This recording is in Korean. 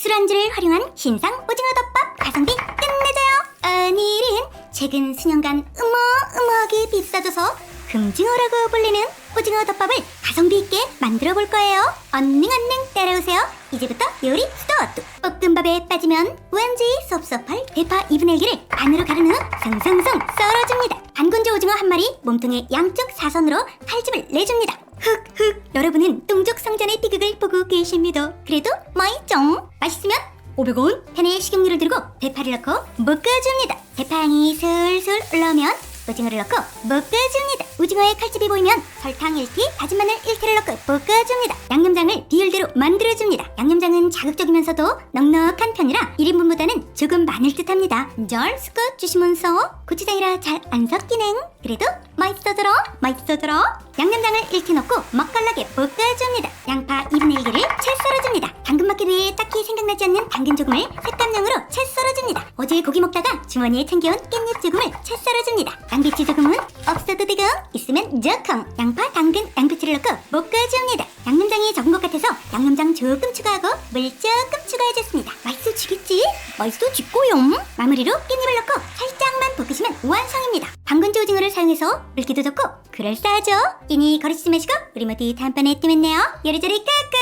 술안주를 활용한 신상 오징어 덮밥 가성비 끝내줘요. 오늘은 최근 수년간 어마어마하게 비싸져서 금징어라고 불리는 오징어 덮밥을 가성비 있게 만들어 볼 거예요. 언능 언능 따라오세요. 이제부터 요리 스타트. 볶음밥에 빠지면 왠지 섭섭할 대파 2분의 1개를 반으로 가른 후 성성성 썰어줍니다. 반건조 오징어 한 마리 몸통의 양쪽 사선으로 칼집을 내줍니다. 흑흑 여러분은 똥족 성전의 비극을 보고 계십니다. 그래도 맛있죠? 맛있으면 500원 팬에 식용유를 두르고 대파를 넣고 볶아줍니다. 대파향이 슬슬 올라오면 오징어를 넣고 볶아줍니다. 오징어의 칼집이 보이면 설탕 1티, 다진 마늘 1티를 넣고 볶아줍니다. 양념장을 비율대로 만들어줍니다. 양념장은 자극적이면서도 넉넉한 편이라 1인분보다는 조금 많을 듯 합니다. 잘 섞어주시면서 고추장이라 잘 안 섞이는 그래도 맛있어져라 맛있어져라 양념장을 1티 넣고 맛깔나게 볶아줍니다. 양파 2분의 1개를 생각나지 않는 당근 조금을 색감용으로 채 썰어줍니다. 어제 고기 먹다가 주머니에 챙겨온 깻잎 조금을 채 썰어줍니다. 양배추 조금은 없어도 되고 있으면 조금 양파, 당근, 양배추를 넣고 볶아줍니다. 양념장이 적은 것 같아서 양념장 조금 추가하고 물 조금 추가해줬습니다. 맛있어 지겠지? 맛있어지고요. 마무리로 깻잎을 넣고 살짝만 볶으시면 완성입니다. 방건조 오징어를 사용해서 물기도 좋고 그럴싸하죠? 이니 거르시지 마시고 우리 모두 다음번에 또 만나요. 요리조리 끄끄